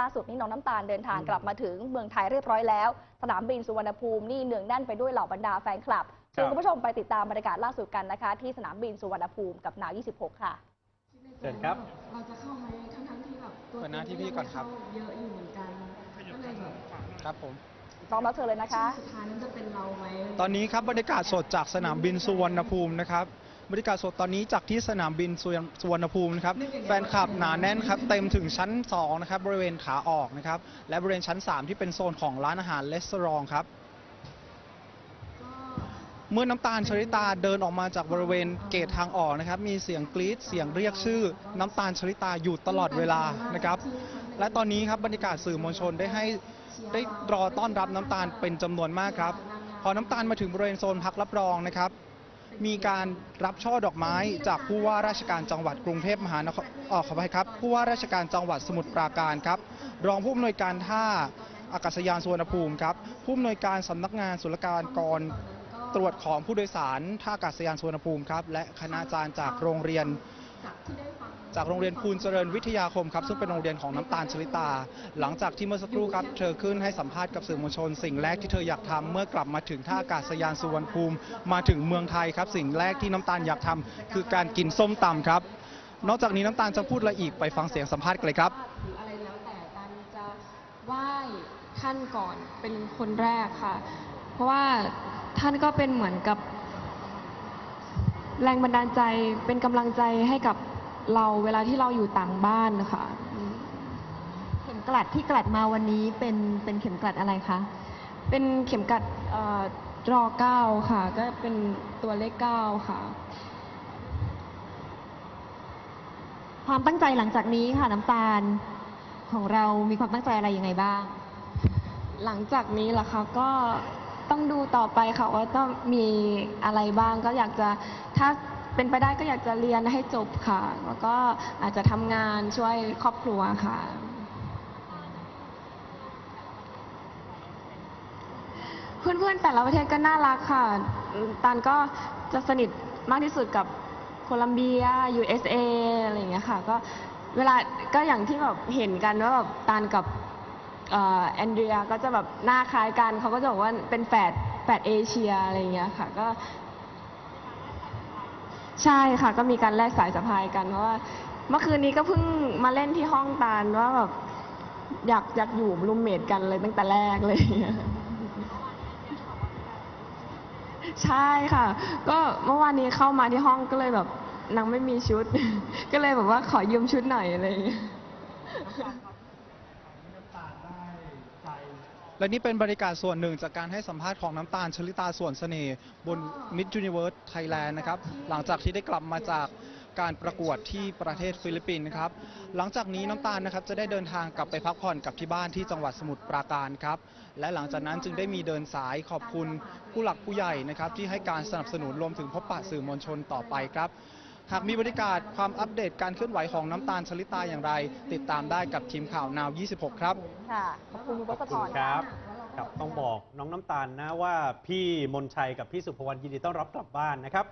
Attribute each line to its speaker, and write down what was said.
Speaker 1: ล่าสุดนี่น้องน้ำตาลเดินทางกลับมาถึงเมืองไทยเรียบร้อยแล้ว สนามบินสุวรรณภูมินี่เนืองแน่นไปด้วยเหล่าบรรดาแฟนคลับเชิญคุณผู้ชมไปติดตามบรรยากาศล่าสุดกันนะคะ ที่สนามบินสุวรรณภูมิกับนาว 26 ค่ะ
Speaker 2: เชิญครับ
Speaker 3: เราจะเข้าไหมทั้งทั้งๆที่แบบตัว
Speaker 4: เปิดหน้าที่พี่ก่อนครับ
Speaker 3: เยอะอยู่เหมือนกันก็เลยแบบ
Speaker 4: ครับผม
Speaker 1: พร้อมแล้วเชิญเลยนะคะ
Speaker 3: สุดท้ายนั้นจะเป็นเราไหม
Speaker 4: ตอนนี้ครับบรรยากาศสดจากสนามบินสุวรรณภูมินะครับ บรรยากาศสดตอนนี้จากที่สนามบินสุวรรณสุวรรณภูมินะครับแฟนคลับหนาแน่นครับเต็มถึงชั้น 2 นะครับ บริเวณขาออกนะครับ และบริเวณชั้น 3 ที่เป็นโซนของร้านอาหารเลสซองครับ
Speaker 3: ก็
Speaker 4: เมื่อน้ำตาลชริตาเดินออกมาจากบริเวณเกตทางออกนะครับ มีเสียงกรี๊ดเสียงเรียกชื่อ น้ำตาลชริตาอยู่ตลอดเวลานะครับ และตอนนี้ครับบรรยากาศสื่อมวลชนได้ให้ได้รอต้อนรับน้ำตาลเป็นจำนวนมากครับ พอน้ำตาลมาถึงบริเวณโซนพักรับรองนะครับ มีการรับช่อดอกไม้จากผู้ว่าราชการจังหวัดกรุงเทพมหานครออกขออภัยครับผู้ว่าราชการจังหวัดสมุทรปราการครับ รองผู้อำนวยการท่าอากาศยานสุวรรณภูมิครับผู้อำนวยการสำนักงานศุลกากรตรวจของผู้โดยสารท่าอากาศยานสุวรรณภูมิครับและคณาจารย์จากโรงเรียน
Speaker 3: จาก
Speaker 4: โรงเรียนภูลเจริญวิทยาคมครับซึ่งเป็นโรงเรียนของน้ำตาลชลิตา หลังจากที่เมื่อสักครู่ครับเธอขึ้นให้สัมภาษณ์กับสื่อมวลชน สิ่งแรกที่เธออยากทำเมื่อกลับมาถึงท่าอากาศยานสุวรรณภูมิมาถึงเมืองไทยครับ สิ่งแรกที่น้ำตาลอยากทำคือการกินส้มตำครับ นอกจากนี้น้ำตาลจะพูดอะไรอีกไปฟังเสียงสัมภาษณ์กันเลยครับ
Speaker 3: ถืออะไรแล้วแต่ตันจะไหว้ท่านก่อนเป็นคนแรกค่ะ เพราะว่าท่านก็เป็นเหมือนกับแรงบันดาลใจเป็นกำลังใจให้กับ เราเวลาที่เราอยู่ต่างบ้านนะคะอืม
Speaker 5: เข็มกลัดที่กลัดมาวันนี้เป็นเป็นเข็มกลัดอะไรคะ
Speaker 3: เป็นเข็มกัดเอ่อรอเก้าค่ะ ก็เป็นตัวเลขเก้าค่ะ
Speaker 5: ความตั้งใจหลังจากนี้ค่ะน้ำตาลของเรามีความตั้งใจอะไรยังไงบ้าง
Speaker 3: หลังจากนี้ล่ะคะก็ต้องดูต่อไปค่ะว่าต้องมีอะไรบ้างก็อยากจะถ้า เป็นไปได้ก็อยากจะเรียนให้จบค่ะ แล้วก็อาจจะทำงานช่วยครอบครัวค่ะ เพื่อนๆแต่ละประเทศก็น่ารักค่ะตานก็จะสนิทมากที่สุดกับโคลัมเบีย USA อะไรอย่างเงี้ยค่ะ ก็เวลาก็อย่างที่แบบเห็นกันว่าแบบตานกับแอนเดรียก็จะแบบหน้าคล้ายกัน เขาก็จะบอกว่าเป็นแฝดแฝดเอเชียอะไรอย่างเงี้ยค่ะ ก็ ใช่ค่ะ ก็มีการแลกสายสะพายกันเพราะว่าเมื่อคืนนี้ก็เพิ่งมาเล่นที่ห้องตาลว่าแบบอยากอยากอยู่รูมเมทกันเลยตั้งแต่แรกเลย ใช่ค่ะ ก็เมื่อวานนี้เข้ามาที่ห้องก็เลยแบบนางไม่มีชุด ก็เลยแบบว่าขอยืมชุดหน่อยอะไรอย่างเงี้ย
Speaker 4: และนี่เป็นบรรยากาศส่วนหนึ่งจากการให้สัมภาษณ์ของน้ำตาลชลิตาส่วนเสน่ห์บน Mid Universe Thailand นะครับ หลังจากที่ได้กลับมาจากการประกวดที่ประเทศฟิลิปปินส์นะครับ หลังจากนี้น้ำตาลนะครับจะได้เดินทางกลับไปพักผ่อนกับที่บ้านที่จังหวัดสมุทรปราการครับ และหลังจากนั้นจึงได้มีเดินสายขอบคุณผู้หลักผู้ใหญ่นะครับที่ให้การสนับสนุนรวมถึงพบปะสื่อมวลชนต่อไปครับ หากมีบรรยากาศความอัปเดตการเคลื่อนไหวของน้ำตาลชลิตาอย่างไร ติดตามได้กับทีมข่าวนาว 26 ครับ
Speaker 1: ค่ะ ขอบคุณคุณ
Speaker 2: ข
Speaker 1: วั
Speaker 2: อบ
Speaker 1: ช
Speaker 2: คุ
Speaker 1: ร
Speaker 2: ณครับครับต้องบอกน้องน้ำตาลนะว่าพี่มนชัยกับพี่สุภวรรณยินดีต้อนรับกลับบ้านนะครับ